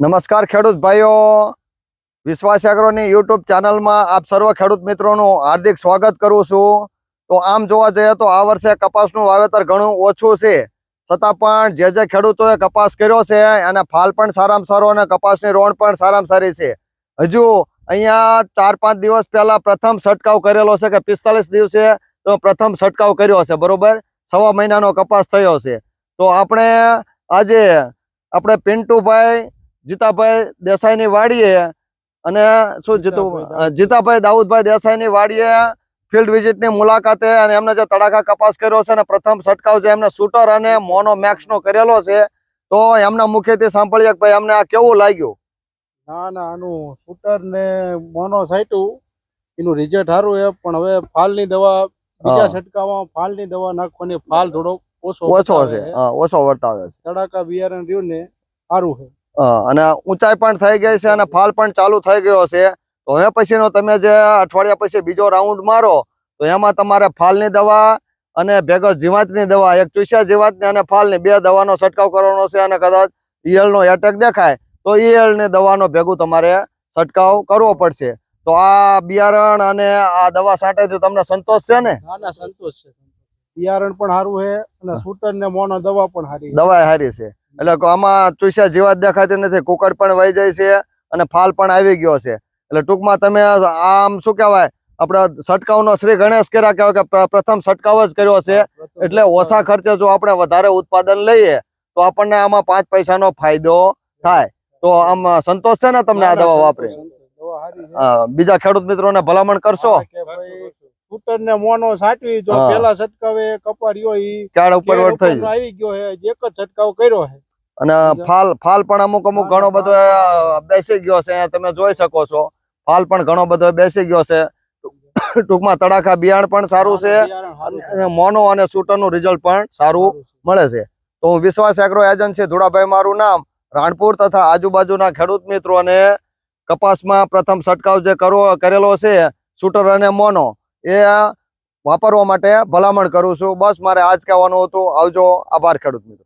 નમસ્કાર ખેડૂત ભાઈઓ. વિશ્વાસ એગ્રોની યુટ્યુબ ચેનલમાં આપ સર્વ ખેડૂત મિત્રોનું હાર્દિક સ્વાગત કરું છું. તો આમ જોવા જઈએ તો આ વર્ષે કપાસનું વાવેતર ઘણું ઓછું છે. છતાં પણ જે જે ખેડૂતોએ કપાસ કર્યો છે અને ફાલ પણ સારામાં સારો અને કપાસની રોણ પણ સારામાં સારી છે. હજુ અહીંયા ચાર પાંચ દિવસ પહેલા પ્રથમ છંટકાવ કરેલો છે કે પિસ્તાલીસ દિવસે તો પ્રથમ છંટકાવ કર્યો છે, બરોબર? સવા મહિનાનો કપાસ થયો છે. તો આપણે આજે, આપણે પિન્ટુભાઈ જીતાભાઈ દેસાઈની વાડીએ અને શું જીતુ જીતાભાઈ દાઉદભાઈ દાઉદભાઈ દેસાઈની વાડીએ ફિલ્ડ વિઝિટની મુલાકાતે અને એમને જે તડાકા કપાસ કર્યો છે અને પ્રથમ છટકાવ જે એમને શૂટર અને મોનો મેક્સનો કરેલો છે તો એમના મુખેથી સાંભળીએ કે ભાઈ અમને આ કેવું લાગ્યું? ના ના આનું શૂટર ને મોનો સાઈટું એનું રિઝલ્ટ સારું છે પણ હવે ફાલની દવા બીજા છટકાવમાં ફાલની દવા નાખવાની ફાલ થોડો ઓછો ઓછો છે છે. ઓછો વર્તાવે છે. તડાકા બિયારણ રહ્યું ને સારું છે. અને ઊંચાઈ પણ થઈ ગઈ છે અને ફાલ પણ ચાલુ થઈ ગયો છે. તો હવે પછીનો તમે જે અઠવાડિયા પછી બીજો રાઉન્ડ મારો તો એમાં તમારે ફાલની દવા અને ભેગો જીવાતની દવા એક ચૂસ્યા જીવાતની અને ફાલની બે દવાનો છંટકાવ કરવાનો છે અને કદાચ ઈયળનો એટેક દેખાય તો ઈયળની દવાનો ભેગું તમારે છંટકાવ કરવો પડશે. તો આ બિયારણ અને આ દવા છાંટેથી તમને સંતોષ છે ને? સંતોષ છે બિયારણ પણ સારું છે અને શૂટર ને મોનો દવા પણ સારી દવા સારી છે. એટલે આમાં ચૂસ્યા જીવાત દેખાતી નથી કુકડ પણ વહી જાય છે અને ફાલ પણ આવી ગયો છે. એટલે ટૂંકમાં તમે આમ શું કહેવાય આપણે છંટકાવનો શ્રી ગણેશ કર્યા કહેવાય કે પ્રથમ સટકાવ જ કર્યો છે. એટલે ઓછા ખર્ચે જો આપણે વધારે ઉત્પાદન લઈએ તો આપણને આમાં પાંચ પૈસાનો ફાયદો થાય. તો આમ સંતોષ છે ને તમને આ ના, ના, દવા વાપરી બીજા ખેડૂત મિત્રોને ભલામણ કરશો? શૂટર ને મોનો સાચવી જો પેલા છટકાવે કપાર્યો ઈ ઉપર આવી ગયો છે એક જ છટકાવ કર્યો છે અને ફાલ ફાલ પણ અમુક અમુક ઘણો બધો બેસી ગયો છે તમે જોઈ શકો છો. ફાલ પણ ઘણો બધો બેસી ગયો છે. ટૂંકમાં તડાખા બિયાણ પણ સારું છે. મોનો અને શૂટરનું રિઝલ્ટ પણ સારું મળે છે. તો હું વિશ્વાસ એગ્રો એજન્સી ધુડાભાઈ મારું નામ. રાણપુર તથા આજુબાજુના ખેડૂત મિત્રોને કપાસમાં પ્રથમ છંટકાવ જે કરવો કરેલો છે શૂટર અને મોનો એ વાપરવા માટે ભલામણ કરું છું. બસ મારે આજ કહેવાનું હતું. આવજો. આભાર ખેડૂત મિત્રો.